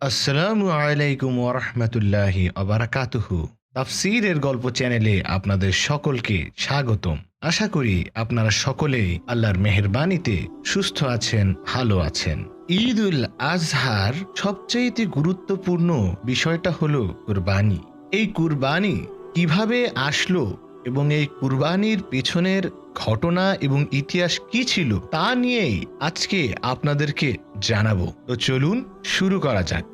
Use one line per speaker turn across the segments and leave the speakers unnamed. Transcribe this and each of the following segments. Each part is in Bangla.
আসসালামু আলাইকুম ওরহমতুল্লাহি আবরাকাতুহু তাফসিরের গল্প চ্যানেলে আপনাদের সকলকে স্বাগতম। আশা করি আপনারা সকলেই আল্লাহর মেহেরবানিতে সুস্থ আছেন, ভালো আছেন। ঈদ উল আজহার সবচেয়ে গুরুত্বপূর্ণ বিষয়টা হলো কুরবানি। এই কুরবানি কীভাবে আসলো এবং এই কুরবানির পেছনের ঘটনা এবং ইতিহাস কি ছিল তা নিয়েই আজকে আপনাদেরকে জানাব। তো চলুন শুরু করা যাক।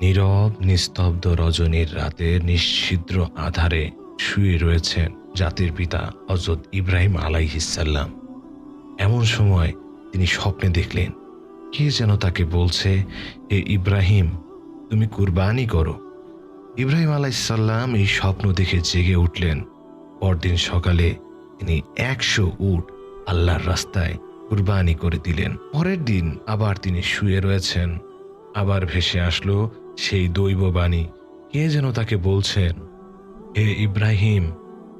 নীরব, নিস্তব্ধ রজনীর রাতে নিশ্ছিদ্র আধারে শুয়ে রয়েছেন জাতির পিতা হজরত ইব্রাহিম আলাইহিসাল্লাম এমন সময় তিনি স্বপ্নে দেখলেন, কে যেন তাকে বলছে, হে ইব্রাহিম, তুমি কুরবানি করো। ইব্রাহিম আলাইসাল্লাম এই স্বপ্ন দেখে জেগে উঠলেন। পরদিন সকালে তিনি একশো উট আল্লাহর রাস্তায় কুরবানি করে দিলেন। পরের দিন আবার তিনি শুয়ে রয়েছেন। আবার ভেসে আসলো সেই দৈব বাণী কে যেন তাকে বলছেন, হে ইব্রাহিম,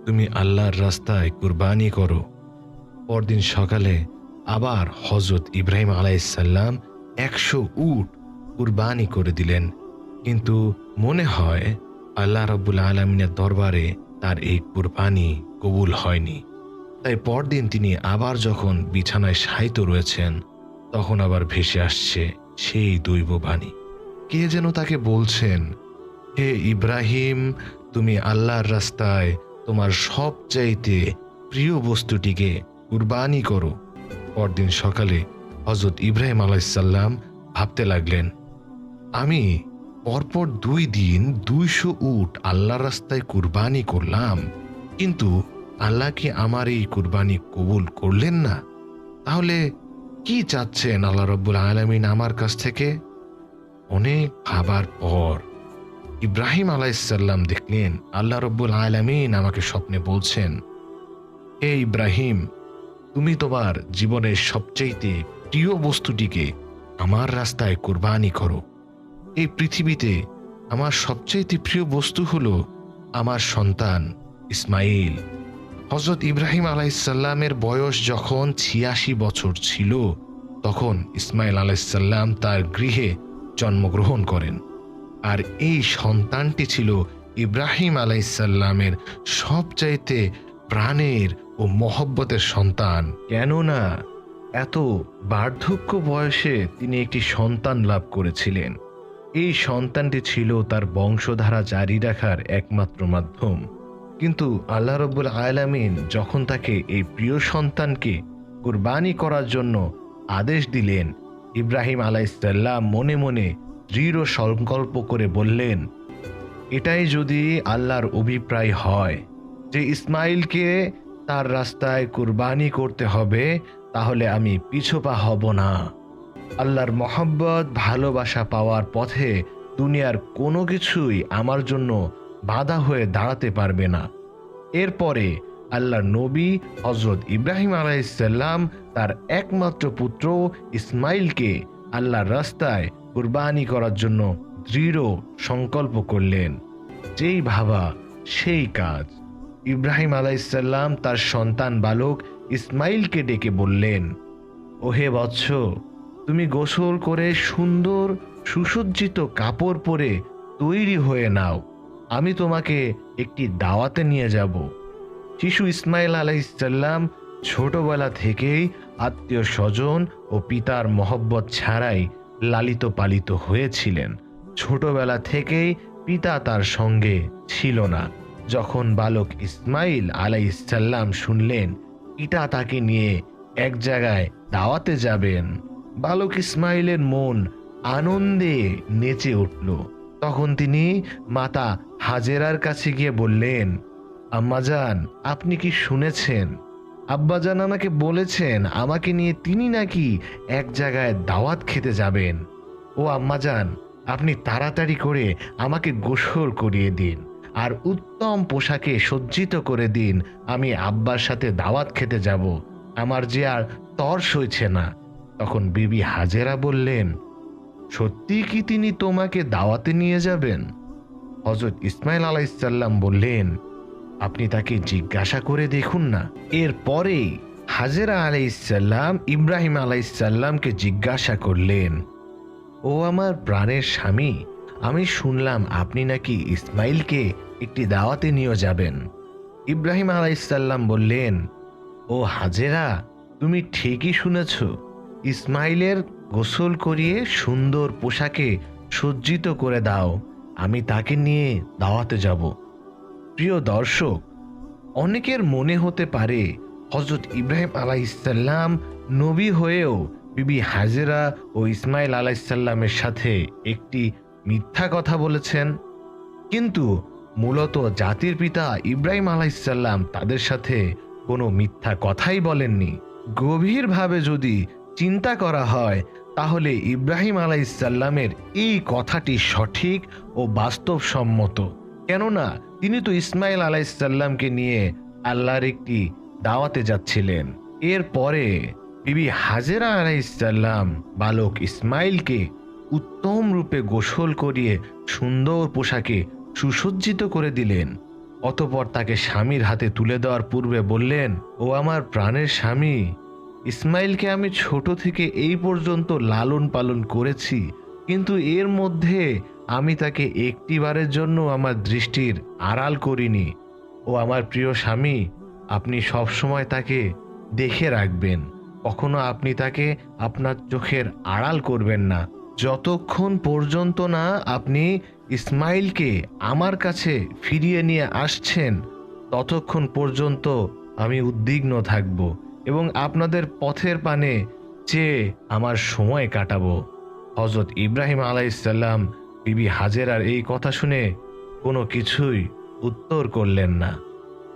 তুমি আল্লাহর রাস্তায় কুরবানি করো। পরদিন সকালে আবার হজরত ইব্রাহিম আলাইসাল্লাম একশো উট কুরবানি করে দিলেন। কিন্তু মনে হয় আল্লাহ রব্বুল আলমিনের দরবারে তার এই কুরবানি কবুল হয়নি। তাই পরদিন তিনি আবার যখন বিছানায় শায়িত রয়েছেন, তখন আবার ভেসে আসছে সেই দৈববাণী। কে যেন তাকে বলছেন, হে ইব্রাহিম, তুমি আল্লাহর রাস্তায় তোমার সবচাইতে প্রিয় বস্তুটিকে কুরবানি করো। পরদিন সকালে হজরত ইব্রাহিম আলাইসাল্লাম ভাবতে লাগলেন, আমি পরপর দুই দিন দুইশো উট আল্লাহর রাস্তায় কুরবানি করলাম। কিন্তু আল্লাহ কি আমার এই কুরবানি কবুল করলেন না? তাহলে কি চাচ্ছেন আল্লাহ রব্বুল আলমিন আমার কাছ থেকে? অনেক ভাবার পর ইব্রাহিম আলাইসাল্লাম দেখলেন আল্লাহ রব্বুল আলমিন আমাকে স্বপ্নে বলছেন, হে ইব্রাহিম, তুমি তোমার জীবনের সবচাইতে প্রিয় বস্তুটিকে আমার রাস্তায় কুরবানি করো। এই পৃথিবীতে আমার সবচাইতে প্রিয় বস্তু হলো আমার সন্তান ইসমাইল। হজরত ইব্রাহিম আলাইসাল্লামের বয়স যখন ছিয়াশি বছর ছিল, তখন ইসমাইল আলাইসাল্লাম তার গৃহে জন্মগ্রহণ করেন। আর এই সন্তানটি ছিল ইব্রাহিম আলাইসাল্লামের সবচাইতে প্রাণের ও মহব্বতের সন্তান। কেননা এত বার্ধক্য বয়সে তিনি একটি সন্তান লাভ করেছিলেন। এই সন্তানটি ছিল তার বংশধারা জারি রাখার একমাত্র মাধ্যম। কিন্তু আল্লাহ রব্বুল আলামিন যখন তাকে এই প্রিয় সন্তানকে কুরবানি করার জন্য আদেশ দিলেন, ইব্রাহিম আলাইসাল্লাম মনে মনে দৃঢ় সংকল্প করে বললেন, এটাই যদি আল্লাহর অভিপ্রায় হয় যে ইসমাইলকে তার রাস্তায় কুরবানি করতে হবে, তাহলে আমি পিছপা হব না। আল্লাহর মহব্বত, ভালোবাসা পাওয়ার পথে দুনিয়ার কোনো কিছুই আমার জন্য বাধা হয়ে দাঁড়াতে পারবে না। এরপরে আল্লাহ নবী হজরত ইব্রাহিম আলাইসাল্লাম তার একমাত্র পুত্র ইসমাইলকে আল্লাহর রাস্তায় কুরবানি করার জন্য দৃঢ় সংকল্প করলেন। যেই ভাবা, সেই কাজ। ইব্রাহিম আলাইসাল্লাম তার সন্তান বালক ইসমাইলকে ডেকে বললেন, ওহে বৎস, তুমি গোসল করে সুন্দর সুসজ্জিত কাপড় পরে তৈরি হয়ে নাও। আমি তোমাকে একটি দাওয়াতে নিয়ে যাব। শিশু ইসমাইল আলাইসাল্লাম ছোটবেলা থেকেই আত্মীয় স্বজন ও পিতার মহব্বত ছাড়াই লালিত পালিত হয়েছিলেন। ছোটবেলা থেকেই পিতা তার সঙ্গে ছিল না। যখন বালক ইসমাইল আলাইসাল্লাম শুনলেন, পিতা তাকে নিয়ে এক জায়গায় দাওয়াতে যাবেন। বালক ইসমাইলের মন আনন্দে নেচে উঠল। তখন তিনি মাতা হাজেরার কাছে গিয়ে বললেন আম্মাজান আপনি কি শুনেছেন? আব্বাজান আমাকে বলেছেন, আমাকে নিয়ে তিনি নাকি এক জায়গায় দাওয়াত খেতে যাবেন। ও আম্মাজান আপনি তাড়াতাড়ি করে আমাকে গোসল করিয়ে দিন আর উত্তম পোশাকে সজ্জিত করে দিন, আমি আব্বার সাথে দাওয়াত খেতে যাব। আমার যে আর তর সইছে না। তখন বিবি হাজেরা বললেন, সত্যি কি তিনি তোমাকে দাওয়াতে নিয়ে যাবেন? হজরত ইসমাইল আলাইসাল্লাম বললেন, আপনি তাকে জিজ্ঞাসা করে দেখুন না। এরপরেই হাজেরা আলাইসাল্লাম ইব্রাহিম আলাইসাল্লামকে জিজ্ঞাসা করলেন,
ও আমার প্রাণের স্বামী, আমি শুনলাম আপনি নাকি ইসমাইলকে একটি দাওয়াতে নিয়ে যাবেন। ইব্রাহিম আলাইসাল্লাম বললেন, ও হাজেরা, তুমি ঠিকই শুনেছ ইসমাইলের গোসল করিয়ে সুন্দর পোশাকে সজ্জিত করে দাও। আমি তাকে নিয়ে দাওয়াতে যাব। প্রিয় দর্শক, অনেকের মনে হতে পারে হজরত ইব্রাহিম আলাইসাল্লাম নবী হয়েও বিবি হাজেরা ও ইসমাইল আলাইসাল্লামের সাথে একটি মিথ্যা কথা বলেছেন। কিন্তু মূলত জাতির পিতা ইব্রাহিম আলাইসাল্লাম তাদের সাথে কোনো মিথ্যা কথাই বলেননি। গভীরভাবে যদি চিন্তা করা হয় তাহলে ইব্রাহিম আলাইসাল্লামের এই কথাটি সঠিক ও বাস্তবসম্মত। কেননা তিনি তো ইসমাইল আলাইসাল্লামকে নিয়ে আল্লাহর একটি দাওয়াতে যাচ্ছিলেন। এরপরে বিবি হাজেরা আলাইসাল্লাম বালক ইসমাইলকে উত্তম রূপে গোসল করিয়ে সুন্দর পোশাকে সুসজ্জিত করে দিলেন। অতপর তাকে স্বামীর হাতে তুলে দেওয়ার পূর্বে বললেন, ও আমার প্রাণের স্বামী ইসমাইলকে আমি ছোট থেকে এই পর্যন্ত লালন পালন করেছি, কিন্তু এর মধ্যে আমি তাকে একটিবারের জন্য আমার দৃষ্টির আড়াল করিনি। ও আমার প্রিয় স্বামী, আপনি সবসময় তাকে দেখে রাখবেন। কখনো আপনি তাকে আপনার চোখের আড়াল করবেন না। যতক্ষণ পর্যন্ত না আপনি ইসমাইলকে আমার কাছে ফিরিয়ে নিয়ে আসছেন, ততক্ষণ পর্যন্ত আমি উদ্বিগ্ন থাকব। এবং আপনাদের পথের পানে চেয়ে আমার সময় কাটাবো। হজরত ইব্রাহিম আলাইসাল্লাম বিবি হাজেরার এই কথা শুনে কোনো কিছুই উত্তর করলেন না।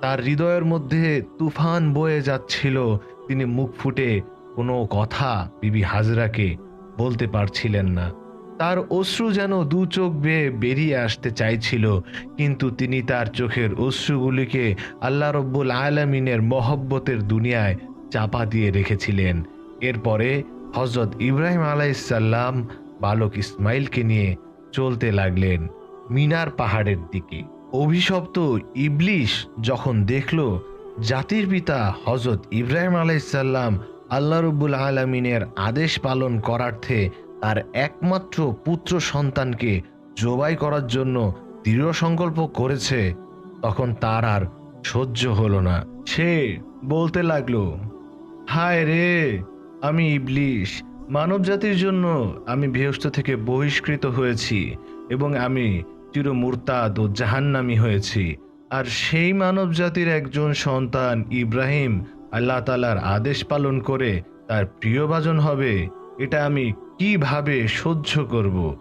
তার হৃদয়ের মধ্যে তুফান বয়ে যাচ্ছিল, তিনি মুখ ফুটে কোনো কথা বিবি হাজরাকে বলতে পারছিলেন না। তার অশ্রু যেন দু চোখ বেয়ে বেরিয়ে আসতে চাইছিল, কিন্তু তিনি তার চোখের অশ্রুগুলিকে আল্লাহ রব্বুল আলমিনের মহব্বতের দুনিয়ায় চাপা দিয়ে রেখেছিলেন। এরপরে হজরত ইব্রাহিম আলাইসাল্লাম বালক ইসমাইলকে নিয়ে চলতে লাগলেন মিনার পাহাড়ের দিকে। অভিশপ্ত ইবলিশ যখন দেখল জাতির পিতা হজরত ইব্রাহিম আলাইসাল্লাম আল্লাহ রব্বুল আলমিনের আদেশ পালন করার্থে তার একমাত্র পুত্র সন্তানকে জবাই করার জন্য দৃঢ় সংকল্প করেছে, তখন তার আর সহ্য হলো না। সে বলতে লাগল হায় রে, আমি ইবলিশ। মানব জাতির জন্য আমি বৃহস্ত থেকে বহিষ্কৃত হয়েছি এবং আমি চিরমূর্তাদ ও জাহান্নামি হয়েছি। আর সেই মানব জাতির একজন সন্তান ইব্রাহিম আল্লাহ তালার আদেশ পালন করে তার প্রিয়ভাজন হবে, এটা আমি কীভাবে সহ্য করব?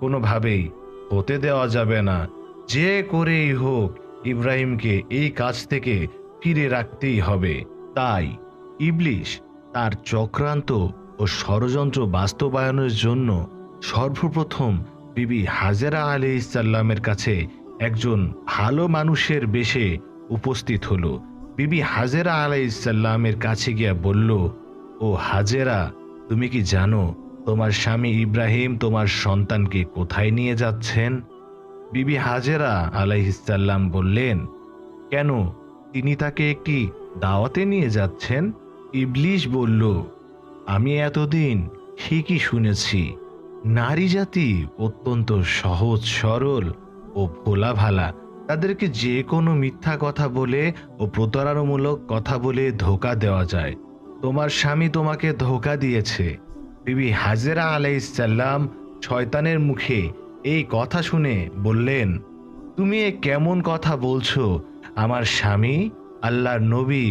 কোনোভাবেই হতে দেওয়া যাবে না। যে করেই হোক, ইব্রাহিমকে এই কাজ থেকে ফিরে রাখতেই হবে, তাই ইবলিশ তার চক্রান্ত ও ষড়যন্ত্র বাস্তবায়নের জন্য সর্বপ্রথম বিবি হাজেরা আলি ইসাল্লামের কাছে একজন ভালো মানুষের বেশে উপস্থিত হলো। বিবি হাজেরা আলাই ইসাল্লামের কাছে গিয়া বলল, ও হাজেরা, তুমি কি জানো তোমার স্বামী ইব্রাহিম তোমার সন্তানকে কোথায় নিয়ে যাচ্ছেন? বিবি হাজেরা আলাইহিসাল্লাম বললেন, কেন তিনি তাকে একটি দাওয়াতে নিয়ে যাচ্ছেন? ইবলিশ বলল, আমি এতদিন ঠিকই শুনেছি, নারী জাতি অত্যন্ত সহজ, সরল ও ভোলা ভালা তাদেরকে যে কোনো মিথ্যা কথা বলে ও প্রতারণামূলক কথা বলে ধোকা দেওয়া যায়। তোমার স্বামী তোমাকে ধোকা দিয়েছে। বিবি হাজেরা আলাইসাল্লাম শয়তানের মুখে এই কথা শুনে বললেন, তুমি এ কেমন কথা বলছো? আমার স্বামী আল্লাহর নবী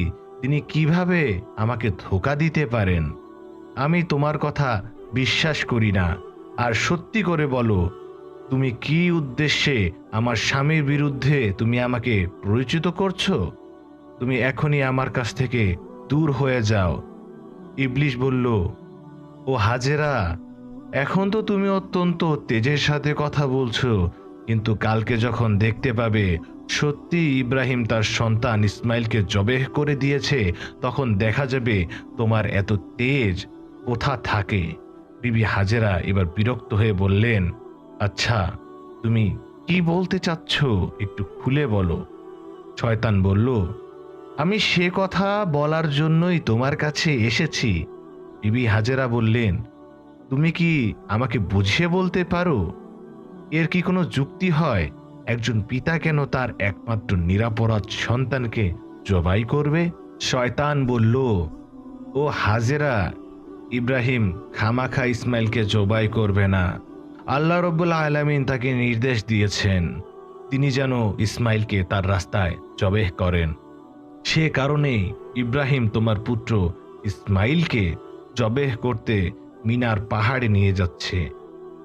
তিনি কীভাবে আমাকে ধোকা দিতে পারেন? আমি তোমার কথা বিশ্বাস করি না। আর সত্যি করে বলো, তুমি কি উদ্দেশ্যে আমার স্বামীর বিরুদ্ধে তুমি আমাকে পরিচিত করছ? তুমি এখনই আমার কাছ থেকে দূর হয়ে যাও। ইবলিশ বলল, ও হাজেরা, এখন তো তুমি অত্যন্ত তেজের সাথে কথা বলছো। কিন্তু কালকে যখন দেখতে পাবে, সত্যি ইব্রাহিম তার সন্তান ইসমাইলকে জবেহ করে দিয়েছে, তখন দেখা যাবে তোমার এত তেজ কোথা থাকে? বিবি হাজেরা এবার বিরক্ত হয়ে বললেন আচ্ছা তুমি কি বলতে চাচ্ছ? একটু খুলে বলো। শয়তান বলল, আমি সে কথা বলার জন্যই তোমার কাছে এসেছি। বিবি হাজেরা বললেন, তুমি কি আমাকে বুঝিয়ে বলতে পারো? এর কি কোনো যুক্তি হয়? একজন পিতা কেন তার একমাত্র নিরাপরাধ সন্তানকে জবাই করবে? শয়তান বলল, ও হাজেরা, ইব্রাহিম খামাখা ইসমাইলকে জবাই করবে না। আল্লাহ রব্বুল আলামিন তাকে নির্দেশ দিয়েছেন, তিনি যেন ইসমাইলকে তার রাস্তায় জবেহ করেন। সে কারণে ইব্রাহিম তোমার পুত্র ইসমাইলকে জবেহ করতে মিনার পাহাড়ে নিয়ে যাচ্ছে।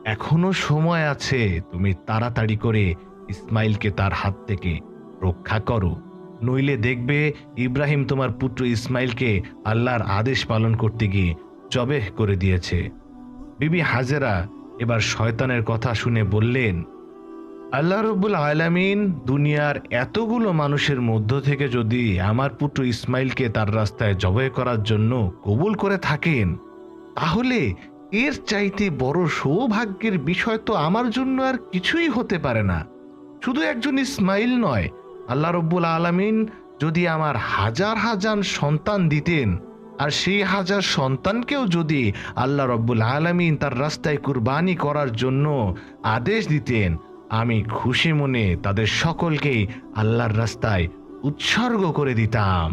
এখনও সময় আছে, তুমি তাড়াতাড়ি করে ইসমাইলকে তার হাত থেকে রক্ষা করো। নইলে দেখবে ইব্রাহিম তোমার পুত্র ইসমাইলকে আল্লাহর আদেশ পালন করতে গিয়ে জবেহ করে দিয়েছে। বিবি হাজেরা এবার শয়তানের কথা শুনে বললেন, আল্লাহ রব্বুল আলামিন দুনিয়ার এতগুলো মানুষের মধ্য থেকে যদি আমার পুত্র ইসমাইলকে তার রাস্তায় জবাই করার জন্য কবুল করে থাকেন, তাহলে এর চাইতে বড় সৌভাগ্যের বিষয় তো আমার জন্য আর কিছুই হতে পারে না। শুধু একজন ইসমাইল নয়, আল্লাহ রব্বুল আলামিন যদি আমার হাজার হাজার সন্তান দিতেন, আর সেই হাজার সন্তানকেও যদি আল্লাহ রব্বুল আলামিন তার রাস্তায় কুরবানি করার জন্য আদেশ দিতেন, আমি খুশি মনে তাদের সকলকেই আল্লাহর রাস্তায় উৎসর্গ করে দিতাম।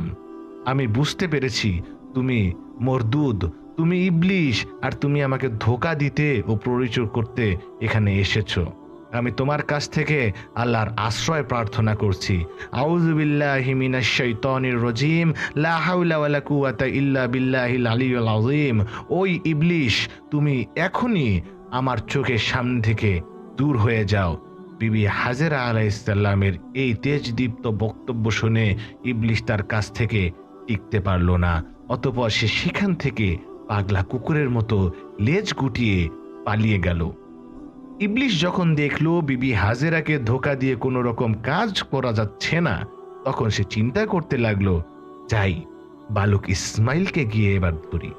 আমি বুঝতে পেরেছি, তুমি মরদুদ তুমি ইবলিশ আর তুমি আমাকে ধোকা দিতে ও পরিচয় করতে এখানে এসেছ। আমি তোমার কাছ থেকে আল্লাহর আশ্রয় প্রার্থনা করছি। আউযুবিল্লাহি মিনাশ ইল্লা ওই ইবলিশ, তুমি এখনই আমার চোখের সামনে থেকে দূর হয়ে যাও। বিবি হাজেরা আলাইসাল্লামের এই তেজদীপ্ত বক্তব্য শুনে ইবলিশ তার কাছ থেকে টিকতে পারল না। অতপর সে সেখান থেকে পাগলা কুকুরের মতো লেজ গুটিয়ে পালিয়ে গেল। ইবলিশ যখন দেখল, বিবি হাজেরাকে ধোকা দিয়ে কোনো রকম কাজ করা যাচ্ছে না, তখন সে চিন্তা করতে লাগল, যাই, বালুক ইসমাইলকে গিয়ে এবার ধরি।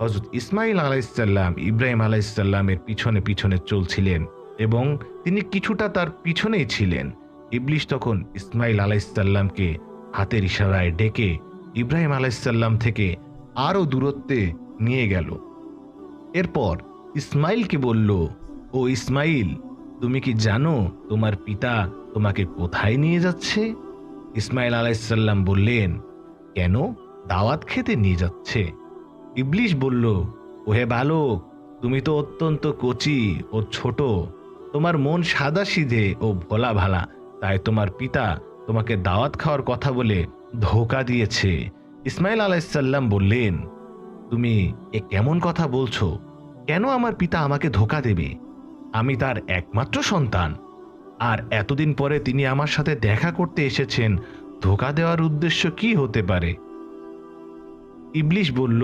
হজরত ইসমাইল আলাইসাল্লাম ইব্রাহিম আলাইসাল্লামের পিছনে পিছনে চলছিলেন এবং তিনি কিছুটা তার পিছনেই ছিলেন। ইবলিশ তখন ইসমাইল আলাইসাল্লামকে হাতের ইশারায় ডেকে ইব্রাহিম আলাইসাল্লাম থেকে আরও দূরত্বে নিয়ে গেল। এরপর ইসমাইলকে বলল, ও ইসমাইল, তুমি কি জানো তোমার পিতা তোমাকে কোথায় নিয়ে যাচ্ছে? ইসমাইল আলাইসাল্লাম বললেন, কেন? দাওয়াত খেতে নিয়ে যাচ্ছে। ইবলিশ বলল, ওহে বালক, তুমি তো অত্যন্ত কচি ও ছোট। তোমার মন সাদা সিধে ও ভোলা ভালা। তাই তোমার পিতা তোমাকে দাওয়াত খাওয়ার কথা বলে ধোকা দিয়েছে। ইসমাইল আলাইসাল্লাম বললেন তুমি এ কেমন কথা বলছো? কেন আমার পিতা আমাকে ধোকা দেবে? আমি তার একমাত্র সন্তান। আর এতদিন পরে তিনি আমার সাথে দেখা করতে এসেছেন, ধোকা দেওয়ার উদ্দেশ্য কি হতে পারে? ইবলিশ বলল,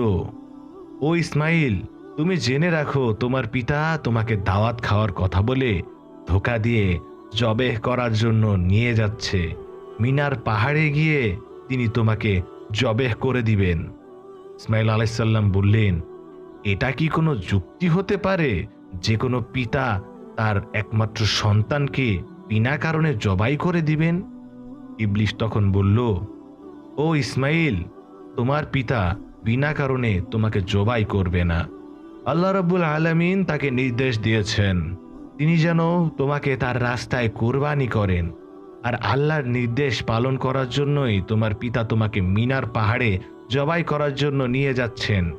ও ইসমাইল, তুমি জেনে রাখো, তোমার পিতা তোমাকে দাওয়াত খাওয়ার কথা বলে ধোকা দিয়ে জবেহ করার জন্য নিয়ে যাচ্ছে। মিনার পাহাড়ে গিয়ে তিনি তোমাকে জবেহ করে দিবেন। ইসমাইল আলাইসাল্লাম বললেন, এটা কি কোনো যুক্তি হতে পারে যে কোনো পিতা তার একমাত্র সন্তানকে বিনা কারণে জবাই করে দিবেন? ইবলিশ তখন বলল, ও ইসমাইল, তোমার পিতা বিনা কারণে তোমাকে জবাই করবে না। আল্লাহ রাব্বুল আলামিন তাকে নির্দেশ দিয়েছেন, তিনি যেন তোমাকে তার রাস্তায় কোরবানি করেন। আর আল্লাহর নির্দেশ পালন করার জন্যই তোমার পিতা তোমাকে মিনার পাহাড়ে জবাই করার জন্য নিয়ে যাচ্ছেন।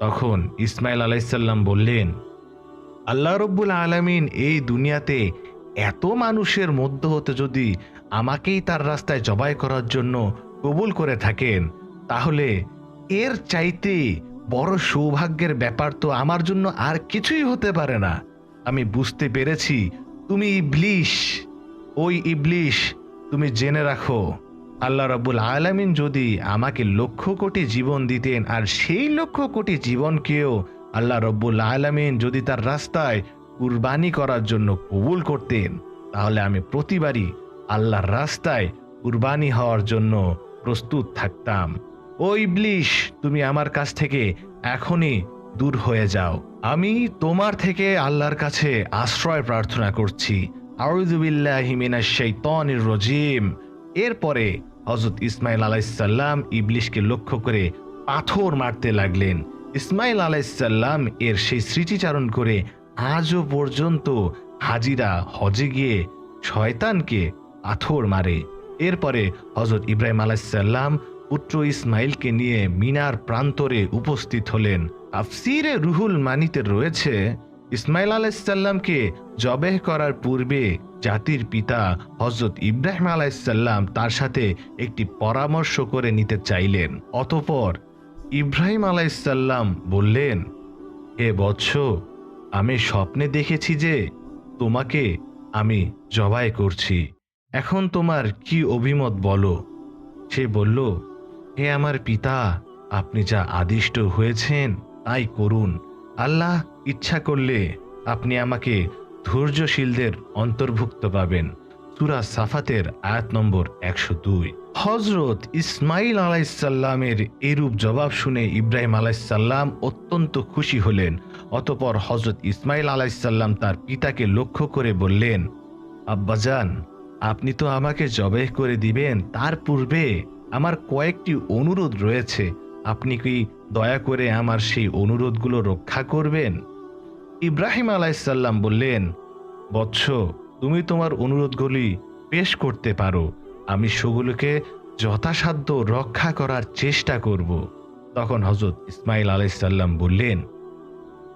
তখন ইসমাইল আলাইসাল্লাম বললেন, আল্লাহ রব্বুল আলামিন এই দুনিয়াতে এত মানুষের মধ্য হতে যদি আমাকেই তার রাস্তায় জবাই করার জন্য কবুল করে থাকেন, তাহলে এর চাইতে বড় সৌভাগ্যের ব্যাপার তো আমার জন্য আর কিছুই হতে পারে না। আমি বুঝতে পেরেছি, তুমি ইবলিশ। ওই ইবলিশ, তুমি জেনে রাখো। আল্লাহ রাব্বুল আলামিন যদি আমাকে লক্ষ কোটি জীবন দিতেন, আর সেই লক্ষ কোটি জীবনকেও আল্লাহ রব্বুল আলামিন যদি তার রাস্তায় কুরবানি করার জন্য কবুল করতেন, তাহলে আমি প্রতিবারই আল্লাহর রাস্তায় কুরবানি হওয়ার জন্য প্রস্তুত থাকতাম। ও ইবলিশ, তুমি আমার কাছ থেকে এখনই দূর হয়ে যাও। আমি তোমার থেকে আল্লাহর কাছে আশ্রয় প্রার্থনা করছি। আউযুবিল্লাহি মিনাশ শাইতানির রজিম। এরপরে হজরত ইসমাইল আলাইসাল্লাম ইবলিশকে লক্ষ্য করে পাথর মারতে লাগলেন। ইসমাইল আলাইসাল্লাম এর সেই স্মৃতিচারণ করে আজও পর্যন্ত হাজিরা হজে গিয়ে শয়তানকে পাথর মারে। এরপরে হজরত ইব্রাহিম আলাইসাল্লাম পুত্র ইসমাইলকে নিয়ে মিনার প্রান্তরে উপস্থিত হলেন। আফসিরে রুহুল মানিতে রয়েছে ইসমাইল আলাইসাল্লামকে জবেহ করার পূর্বে জাতির পিতা হজরত ইব্রাহিম আলাইসাল্লাম তার সাথে একটি পরামর্শ করে নিতে চাইলেন। অতপর ইব্রাহিম আলাইসাল্লাম বললেন হে বৎস, আমি স্বপ্নে দেখেছি যে তোমাকে আমি জবাই করছি। এখন তোমার কি অভিমত বলো? সে বলল, হে আমার পিতা, আপনি যা আদিষ্ট হয়েছেন তাই করুন। আল্লাহ ইচ্ছা করলে আপনি আমাকে ধৈর্যশীলদের অন্তর্ভুক্ত পাবেন। সুরা সাফাতের আয়াত নম্বর একশো দুই। হজরত ইসমাইল আলাইসাল্লামের এরূপ জবাব শুনে ইব্রাহিম আলাইসাল্লাম অত্যন্ত খুশি হলেন। অতপর হজরত ইসমাইল আলাইসাল্লাম তার পিতাকে লক্ষ্য করে বললেন আব্বাজান আপনি তো আমাকে জবেহ করে দিবেন। তার পূর্বে আমার কয়েকটি অনুরোধ রয়েছে। আপনি কি দয়া করে আমার সেই অনুরোধগুলো রক্ষা করবেন? ইব্রাহিম আলাইসাল্লাম বললেন, বৎস, তুমি তোমার অনুরোধগুলি পেশ করতে পারো। আমি সেগুলোকে যথাসাধ্য রক্ষা করার চেষ্টা করব। তখন হজরত ইসমাইল আলাইসাল্লাম বললেন,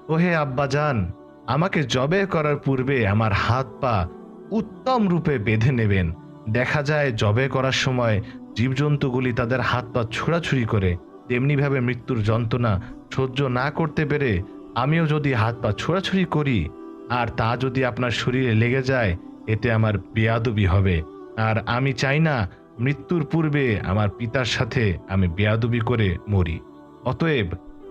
ওহে আব্বাজান, আমাকে জবে করার পূর্বে আমার হাত পা উত্তম রূপে বেঁধে নেবেন। দেখা যায় জবে করার সময় জীবজন্তুগুলি তাদের হাত পা ছোড়াছুড়ি করে, তেমনিভাবে মৃত্যুর যন্ত্রণা সহ্য না করতে পেরে আমিও যদি হাত পা ছোড়াছুড়ি করি, আর তা যদি আপনার শরীরে লেগে যায়, এতে আমার বেয়াদবি হবে। আর আমি চাই না মৃত্যুর পূর্বে আমার পিতার সাথে আমি বেয়াদবি করে মরি। অতএব,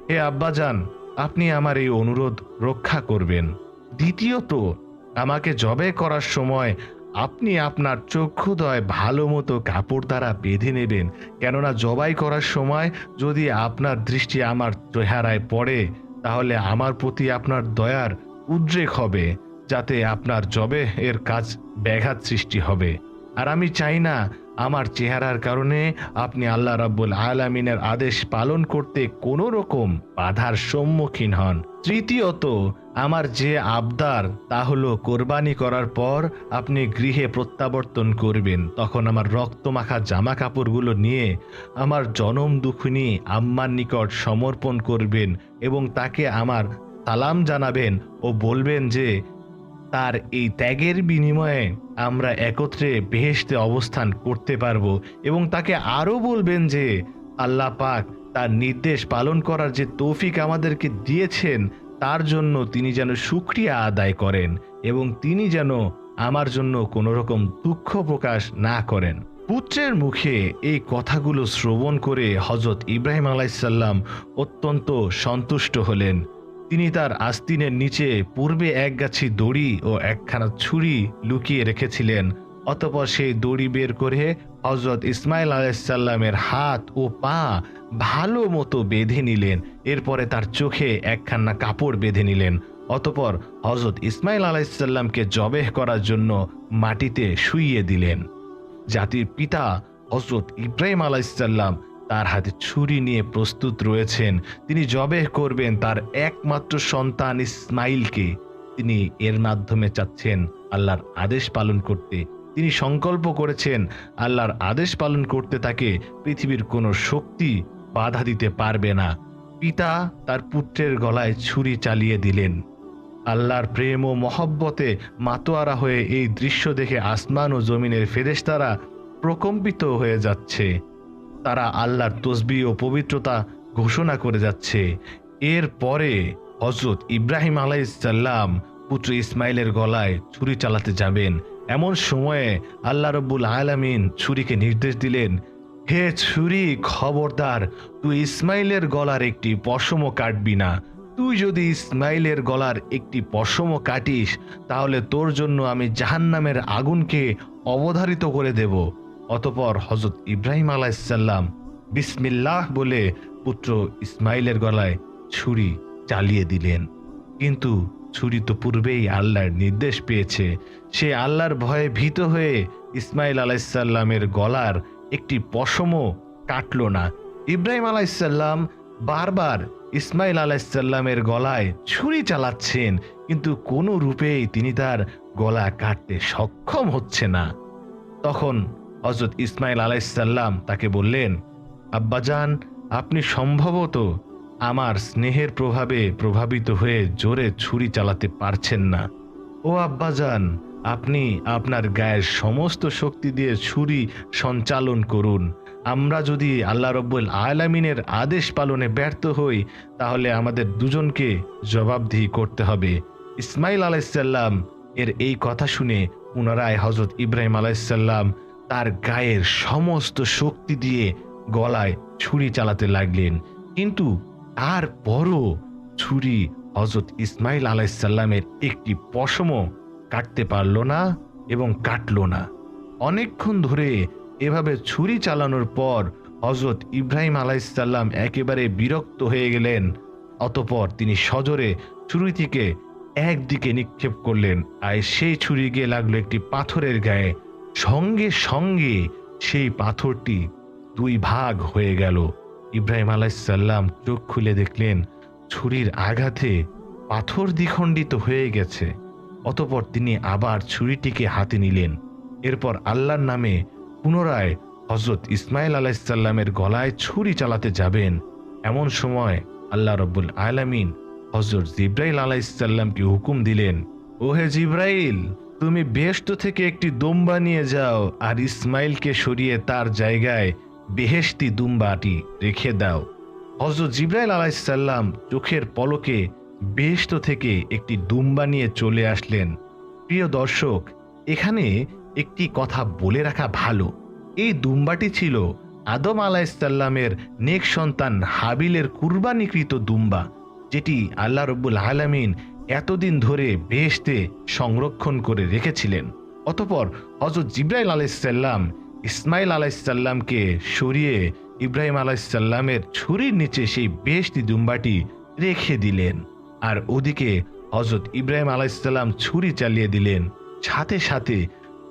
হে আব্বাজান, আপনি আমার এই অনুরোধ রক্ষা করবেন। দ্বিতীয়ত, আমাকে জবে করার সময় আপনি আপনার চক্ষুদয় ভালো মতো কাপড় দ্বারা বেঁধে নেবেন। কেননা জবাই করার সময় যদি আপনার দৃষ্টি আমার চেহারায় পড়ে তাহলে আমার প্রতি আপনার দয়ার উদ্রেক হবে, যাতে আপনার জবে এর কাজ ব্যাঘাত সৃষ্টি হবে। আর আমি চাই না আমার চেহারার কারণে আপনি আল্লাহ রাব্বুল আলামিনের আদেশ পালন করতে কোনো রকম বাধার সম্মুখীন হন। তৃতীয়ত আমার যে আবদার তা হলো কোরবানি করার পর আপনি গৃহে প্রত্যাবর্তন করবেন। তখন আমার রক্তমাখা জামা কাপড়গুলো নিয়ে আমার জনম দুঃখিনী আম্মার নিকট সমর্পণ করবেন এবং তাকে আমার সালাম জানাবেন ও বলবেন যে, তার এই ত্যাগের বিনিময়ে আমরা একত্রে বেহেশতে অবস্থান করতে পারব। এবং তাকে আরও বলবেন যে, আল্লাহ পাক তার নির্দেশ পালন করার যে তৌফিক আমাদেরকে দিয়েছেন তার জন্য তিনি যেন সুক্রিয়া আদায় করেন এবং তিনি যেন আমার জন্য কোনো রকম দুঃখ প্রকাশ না করেন। পুত্রের মুখে এই কথাগুলো শ্রবণ করে হজরত ইব্রাহিম আলাইসাল্লাম অত্যন্ত সন্তুষ্ট হলেন। তিনি তার আস্তিনের নিচে পূর্বে এক গাছি দড়ি ও একখানা ছুরি লুকিয়ে রেখেছিলেন, অতপর সেই দড়ি বের করে হজরত ইসমাইল আলাইসাল্লামের হাত ও পা ভালো মতো বেঁধে নিলেন। এরপরে তার চোখে একখানা কাপড় বেঁধে নিলেন। অতপর হজরত ইসমাইল আলাইসাল্লামকে জবেহ করার জন্য মাটিতে শুইয়ে দিলেন। জাতির পিতা হজরত ইব্রাহিম আলাইসাল্লাম তার হাতে ছুরি নিয়ে প্রস্তুত রয়েছেন। তিনি জবেহ করবেন তার একমাত্র সন্তান ইসমাইলকে তিনি এর মাধ্যমে চাচ্ছেন আল্লাহর আদেশ পালন করতে। তিনি সংকল্প করেছেন, আল্লাহর আদেশ পালন করতে তাকে পৃথিবীর কোনো শক্তি বাধা দিতে পারবে না। পিতা তার পুত্রের গলায় ছুরি চালিয়ে দিলেন। আল্লাহর প্রেম ও মহব্বতে মাতোয়ারা হয়ে এই দৃশ্য দেখে আসমান ও জমিনের ফেরেশতারা প্রকম্পিত হয়ে যাচ্ছে। তারা আল্লাহর তসবি ও পবিত্রতা ঘোষণা করে যাচ্ছে। এর পরে হজরত ইব্রাহিম আলাইসাল্লাম পুত্র ইসমাইলের গলায় ছুরি চালাতে যাবেন। এমন সময়ে আল্লাহ রব্বুল আলামিন ছুরিকে নির্দেশ দিলেন হে ছুরি, খবরদার, তুই ইসমাইলের গলার একটি পশমও কাটবি না। তুই যদি ইসমাইলের গলার একটি পশমও কাটিস, তাহলে তোর জন্য আমি জাহান্নামের আগুনকে অবধারিত করে দেব। অতপর হজরত ইব্রাহিম আলাইসাল্লাম বিসমিল্লাহ বলে পুত্র ইসমাইলের গলায় ছুরি চালিয়ে দিলেন। কিন্তু ছুরি তো পূর্বেই আল্লাহর নির্দেশ পেয়েছে। সে আল্লাহর ভয়ে ভীত হয়ে ইসমাইল আলাইসাল্লামের গলার একটি পশমও কাটল না। ইব্রাহিম আলাইসাল্লাম বারবার ইসমাইল আলাইসাল্লামের গলায় ছুরি চালাচ্ছেন, কিন্তু কোনো রূপেই তিনি তার গলা কাটতে সক্ষম হচ্ছে না। তখন হজরত ইসমাইল আলাইসাল্লাম তাকে বললেন আব্বাজান আপনি সম্ভবত আমার স্নেহের প্রভাবে প্রভাবিত হয়ে জোরে ছুরি চালাতে পারছেন না। ও আব্বাজান আপনি আপনার গায়ের সমস্ত শক্তি দিয়ে ছুরি সঞ্চালন করুন। আমরা যদি আল্লাহ রব্বুল আলামিনের আদেশ পালনে ব্যর্থ হই, তাহলে আমাদের দুজনকে জবাবদিহি করতে হবে। ইসমাইল আলাইসাল্লাম এর এই কথা শুনে পুনরায় হজরত ইব্রাহিম আলাইসাল্লাম তার গায়ের সমস্ত শক্তি দিয়ে গলায় ছুরি চালাতে লাগলেন। কিন্তু তারপরও ছুরি হজরত ইসমাইল আলাইসাল্লামের একটি পশমও কাটতে পারল না এবং কাটলো না। অনেকক্ষণ ধরে এভাবে ছুরি চালানোর পর হজরত ইব্রাহিম আলাইসাল্লাম একেবারে বিরক্ত হয়ে গেলেন। অতপর তিনি সজোরে ছুরিটিকে একদিকে নিক্ষেপ করলেন আর সেই ছুরি গিয়ে লাগল একটি পাথরের গায়ে। সঙ্গে সঙ্গে সেই পাথরটি দুই ভাগ হয়ে গেল। ইব্রাহিম আলাইসাল্লাম চোখ খুলে দেখলেন, ছুরির আঘাতে পাথর দ্বিখণ্ডিত হয়ে গেছে। অতপর তিনি আবার ছুরিটিকে হাতে নিলেন। এরপর আল্লাহর নামে পুনরায় হজরত ইসমাইল আলাইসাল্লামের গলায় ছুরি চালাতে যাবেন। এমন সময় আল্লাহ রব্বুল আলামিন হজরত জিব্রাইল আলাইসাল্লামকে হুকুম দিলেন, ওহে জিব্রাইল, তুমি বেষ্ট থেকে একটি দুম্বা নিয়ে যাও আর ইসমাইলকে সরিয়ে তার জায়গায় বেহেশতি দুম্বাটি রেখে দাও। হজরত জিব্রাইল আলাইসাল্লাম চোখের পলকে বেহেশত থেকে একটি দুম্বা নিয়ে চলে আসলেন। প্রিয় দর্শক, এখানে একটি কথা বলে রাখা ভালো। এই দুম্বাটি ছিল আদম আলাইসাল্লামের নেক সন্তান হাবিলের কুরবানিকৃত দুম্বা, যেটি আল্লাহ রব্বুল আলামিন এতদিন ধরে বেহেশতে সংরক্ষণ করে রেখেছিলেন। অতপর হজরত জিব্রাইল আলাইসাল্লাম ইসমাইল আলাইসাল্লামকে সরিয়ে ইব্রাহিম আলাইসাল্লামের ছুরির নিচে সেই বেহেশতি দুম্বাটি রেখে দিলেন। আর ওদিকে হজরত ইব্রাহিম আলাইসাল্লাম ছুরি চালিয়ে দিলেন। সাথে সাথে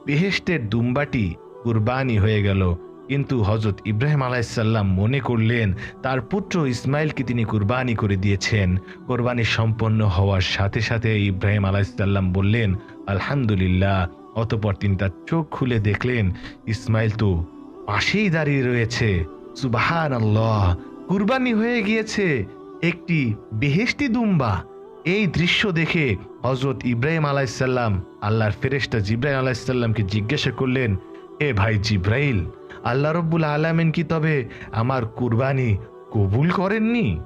বেহেশতের দুম্বাটি কুরবানি হয়ে গেল। কিন্তু হজরত ইব্রাহিম আলাইসাল্লাম মনে করলেন, তার পুত্র ইসমাইলকে তিনি কুরবানি করে দিয়েছেন। কোরবানি সম্পন্ন হওয়ার সাথে সাথে ইব্রাহিম আলাইসাল্লাম বললেন, আলহামদুলিল্লাহ। অতপর তিনি তার চোখ খুলে দেখলেন, ইসমাইল তো পাশেই দাঁড়িয়ে রয়েছে। সুবাহান আল্লাহ কুরবানি হয়ে গিয়েছে। একটি বেহেস্তি দুম্বা। এই দৃশ্য দেখে হজরত ইব্রাহিম আলাইসাল্লাম আল্লাহর ফেরেশতা জিব্রাহিম আলাইসাল্লামকে জিজ্ঞাসা করলেন, এ ভাই জিব্রাইল, আল্লাহ রব্বুল আলামিন কি তবে আমার কুরবানি কবুল করেননি?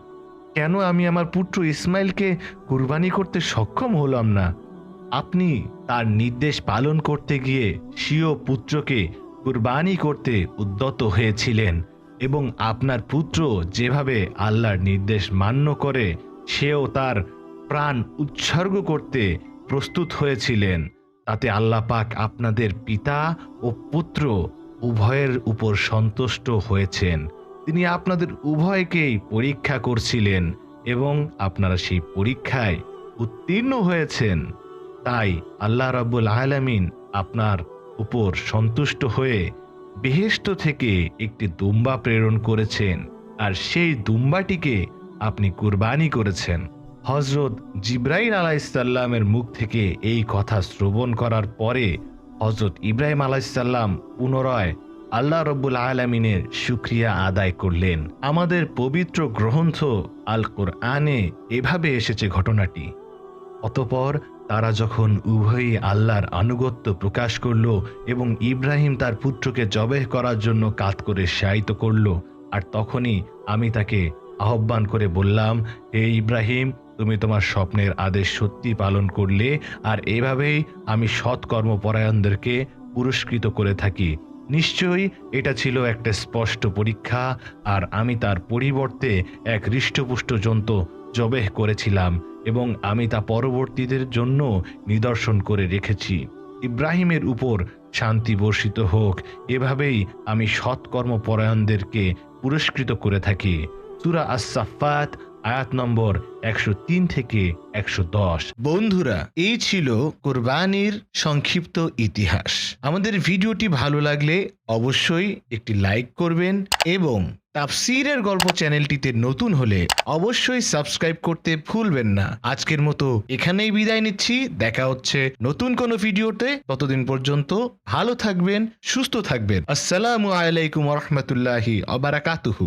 কেন আমি আমার পুত্র ইসমাইলকে কুরবানি করতে সক্ষম হলাম না? আপনি তার নির্দেশ পালন করতে গিয়ে স্বীয় পুত্রকে কুরবানি করতে উদ্যত হয়েছিলেন। এবং আপনার পুত্র যেভাবে আল্লাহর নির্দেশ মান্য করে, সেও তার প্রাণ উৎসর্গ করতে প্রস্তুত হয়েছিলেন। তাতে আল্লাহ পাক আপনাদের পিতা ও পুত্র উভয়ের উপর সন্তুষ্ট হয়েছেন। তিনি আপনাদের উভয়কেই পরীক্ষা করছিলেন এবং আপনারা সেই পরীক্ষায় উত্তীর্ণ হয়েছেন। তাই আল্লাহ রাব্বুল আলামিন আপনার উপর সন্তুষ্ট হয়ে বেহেশত থেকে একটি দুম্বা প্রেরণ করেছেন আর সেই দুম্বাটিকে আপনি কুরবানি করেছেন। হজরত জিব্রাইল আলাইসাল্লামের মুখ থেকে এই কথা শ্রবণ করার পরে হজরত ইব্রাহিম আলাইসাল্লাম পুনরায় আল্লাহ রব্বুল আলমিনের সুক্রিয়া আদায় করলেন। আমাদের পবিত্র গ্রন্থ আল কোরআনে এভাবে এসেছে ঘটনাটি। অতপর তারা যখন উভয়ই আল্লাহর আনুগত্য প্রকাশ করল এবং ইব্রাহিম তার পুত্রকে জবেহ করার জন্য কাত করে শায়িত করল, আর তখনই আমি তাকে আহ্বান করে বললাম, হে ইব্রাহিম, তুমি তোমার স্বপ্নের আদেশ সত্যি পালন করলে, আর এভাবেই আমি সৎকর্মপরায়ণদেরকে পুরস্কৃত করে থাকি। নিশ্চয়ই এটা ছিল একটা স্পষ্ট পরীক্ষা, আর আমি তার পরিবর্তে এক হৃষ্টপুষ্ট জন্তু জবেহ করেছিলাম। এবং আমি তা পরবর্তীদের জন্য নিদর্শন করে রেখেছি। ইব্রাহিমের উপর শান্তি বর্ষিত হোক, এভাবেই আমি সৎকর্মপরায়ণদেরকে পুরস্কৃত করে থাকি। সুরা আসাফাত আয়াত নম্বর একশো তিন থেকে একশো দশ। বন্ধুরা, এই ছিল কোরবানির সংক্ষিপ্ত ইতিহাস। আমাদের ভিডিওটি ভালো লাগলে অবশ্যই একটি লাইক করবেন এবং তাফসিরের গল্প চ্যানেলটিতে নতুন হলে অবশ্যই সাবস্ক্রাইব করতে ভুলবেন না। আজকের মতো এখানেই বিদায় নিচ্ছি। দেখা হচ্ছে নতুন কোনো ভিডিওতে। ততদিন পর্যন্ত ভালো থাকবেন, সুস্থ থাকবেন। আসসালামু আলাইকুম রহমতুল্লাহি অবারাকাতুহু